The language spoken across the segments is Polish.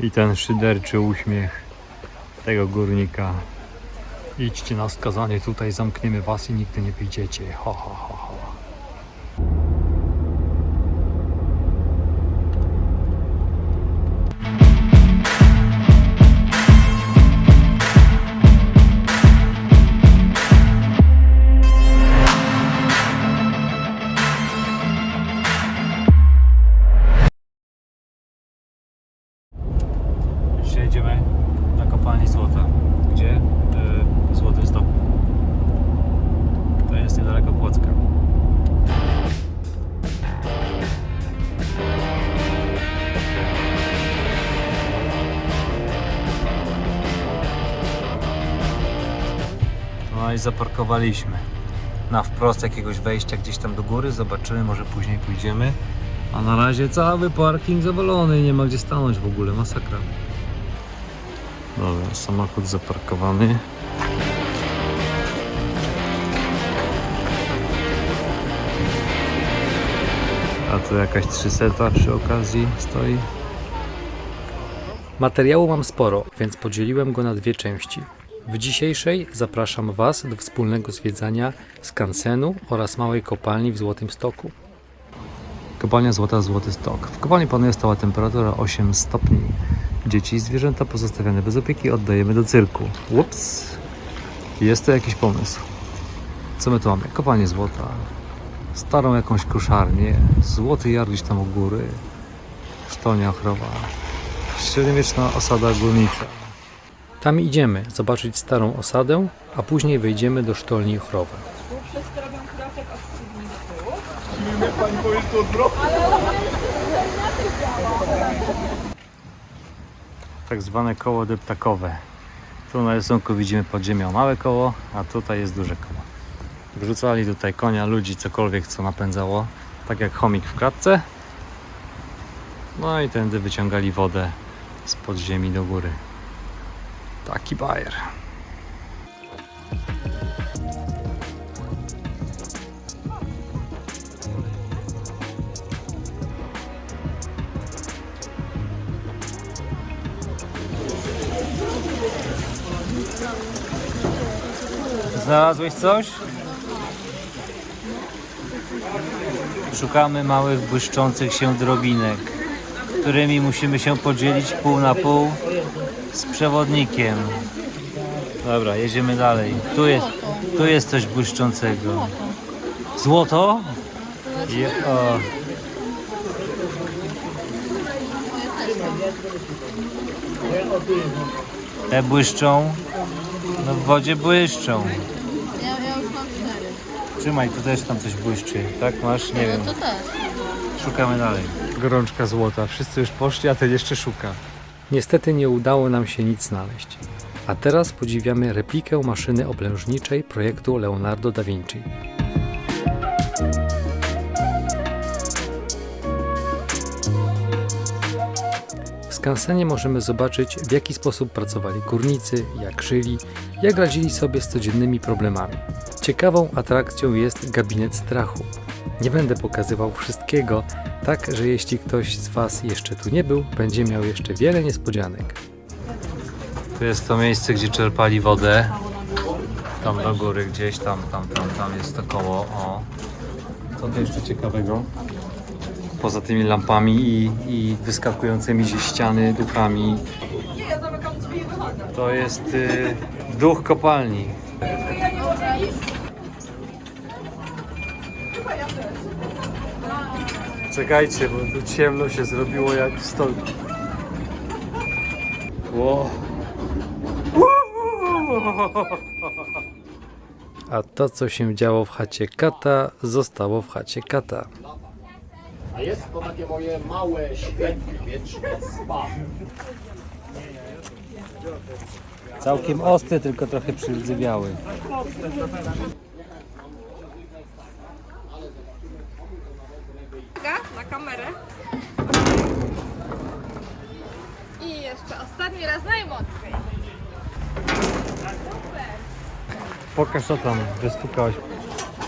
I ten szyderczy uśmiech tego górnika. Idźcie na skazanie, tutaj zamkniemy was i nigdy nie wyjdziecie. Ha, ha. I zaparkowaliśmy na wprost jakiegoś wejścia gdzieś tam do góry. Zobaczymy, może później pójdziemy. A na razie cały parking zawalony, nie ma gdzie stanąć w ogóle, masakra. Dobra, samochód zaparkowany. A tu jakaś 300 przy okazji stoi. Materiału mam sporo, więc podzieliłem go na dwie części. W dzisiejszej zapraszam Was do wspólnego zwiedzania skansenu oraz małej kopalni w Złotym Stoku. Kopalnia Złota Złoty Stok. W kopalni panuje stała temperatura 8 stopni. Dzieci i zwierzęta pozostawione bez opieki oddajemy do cyrku. Ups! Jest to jakiś pomysł. Co my tu mamy? Kopalnię złota. Starą jakąś koszarnię. Złoty jar gdzieś tam u góry. Sztolnia ochrowa. Średniowieczna osada górnicza. Tam idziemy zobaczyć starą osadę, a później wejdziemy do sztolni ochrowy. tak zwane koło deptakowe. Tu na rysunku widzimy pod ziemią małe koło, a tutaj jest duże koło. Wrzucali tutaj konia, ludzi, cokolwiek co napędzało, tak jak chomik w klatce. No i tędy wyciągali wodę z pod ziemi do góry. Taki bajer. Znalazłeś coś? Szukamy małych, błyszczących się drobinek, którymi musimy się podzielić pół na pół z przewodnikiem. Dobra, jedziemy dalej. Tu jest, tu jest coś błyszczącego. Złoto? Je, o. Te błyszczą? No w wodzie błyszczą. Ja, ja już mam cztery. Trzymaj, tu też tam coś błyszczy. Tak masz? Nie wiem. No to też. Szukamy dalej. Gorączka złota. Wszyscy już poszli, a ten jeszcze szuka. Niestety nie udało nam się nic znaleźć. A teraz podziwiamy replikę maszyny oblężniczej projektu Leonardo da Vinci. W skansenie możemy zobaczyć, w jaki sposób pracowali górnicy, jak żyli, jak radzili sobie z codziennymi problemami. Ciekawą atrakcją jest gabinet strachu. Nie będę pokazywał wszystkiego, tak że jeśli ktoś z Was jeszcze tu nie był, będzie miał jeszcze wiele niespodzianek. To jest to miejsce, gdzie czerpali wodę. Tam do góry gdzieś, tam, tam, tam, tam jest to koło. O. Co to jeszcze ciekawego? Poza tymi lampami i, i wyskakującymi ze ściany duchami. To jest y, duch kopalni. Czekajcie, bo tu ciemno się zrobiło jak w stolku. Ło. A to, co się działo w chacie kata, zostało w chacie kata. A jest to takie moje małe, świetne, wieczne spa. Całkiem ostry, tylko trochę przyrdzywiały. Uwaga, na kamerę. I jeszcze ostatni raz najmocniej. Pokaż co tam, wystukałaś.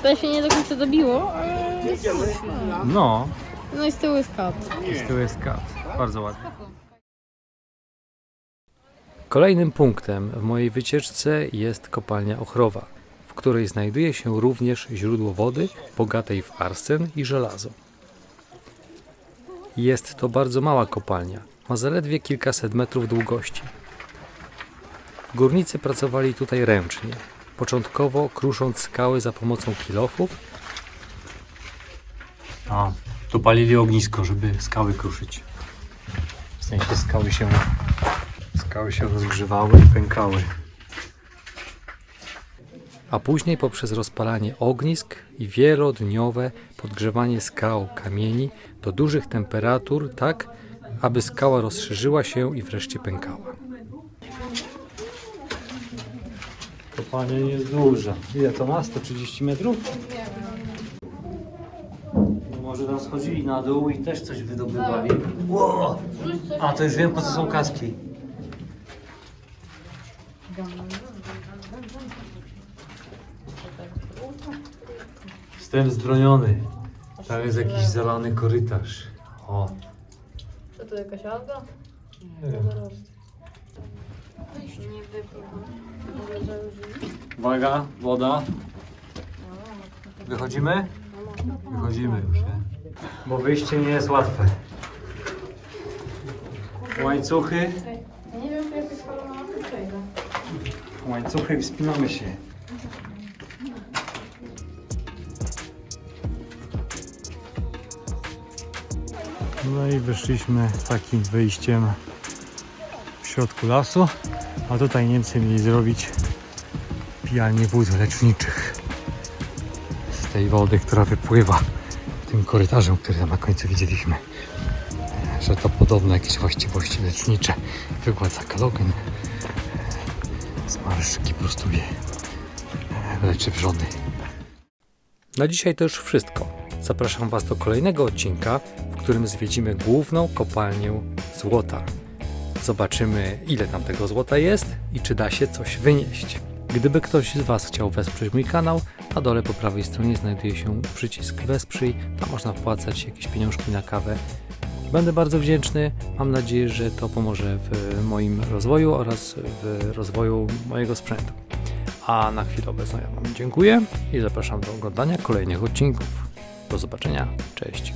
To się nie do końca dobiło, ale jest No, No i z tyłu jest kot. z tyłu jest kat. Bardzo ładnie. Kolejnym punktem w mojej wycieczce jest kopalnia Ochrowa, w której znajduje się również źródło wody bogatej w arsen i żelazo. Jest to bardzo mała kopalnia, ma zaledwie kilkaset metrów długości. Górnicy pracowali tutaj ręcznie, początkowo krusząc skały za pomocą kilofów. A, tu palili ognisko, żeby skały kruszyć. W sensie skały się, skały się rozgrzewały i pękały. A później poprzez rozpalanie ognisk i wielodniowe podgrzewanie skał, kamieni do dużych temperatur, tak aby skała rozszerzyła się i wreszcie pękała. Kopalnia nie jest duża. Ile to ma? 130 metrów? No może tam schodzili na dół i też coś wydobywali. Ło! A, to już wiem po co są kaski. Jestem zbroniony. Tam jest jakiś zalany korytarz. O, Co to jakaś alga? nie wiem. Uwaga, woda. Wychodzimy? Wychodzimy już, nie? Bo wyjście nie jest łatwe. Łańcuchy, Nie wiem, czy jakaś palona przejdę. Łańcuchy i wspinamy się. No i wyszliśmy takim wyjściem w środku lasu, a tutaj Niemcy mieli zrobić pijalnię wód leczniczych z tej wody, która wypływa tym korytarzem, który tam na końcu widzieliśmy. Że to podobne jakieś właściwości lecznicze. Wygładza kalogen, zmarszczki prostuje, leczy wrzody. Na dzisiaj to już wszystko. Zapraszam Was do kolejnego odcinka, w którym zwiedzimy główną kopalnię złota. Zobaczymy, ile tam tego złota jest i czy da się coś wynieść. Gdyby ktoś z Was chciał wesprzeć mój kanał, na dole po prawej stronie znajduje się przycisk Wesprzyj. Tam można wpłacać jakieś pieniążki na kawę. Będę bardzo wdzięczny. Mam nadzieję, że to pomoże w moim rozwoju oraz w rozwoju mojego sprzętu. A na chwilę obecną ja Wam dziękuję i zapraszam do oglądania kolejnych odcinków. Do zobaczenia. Cześć.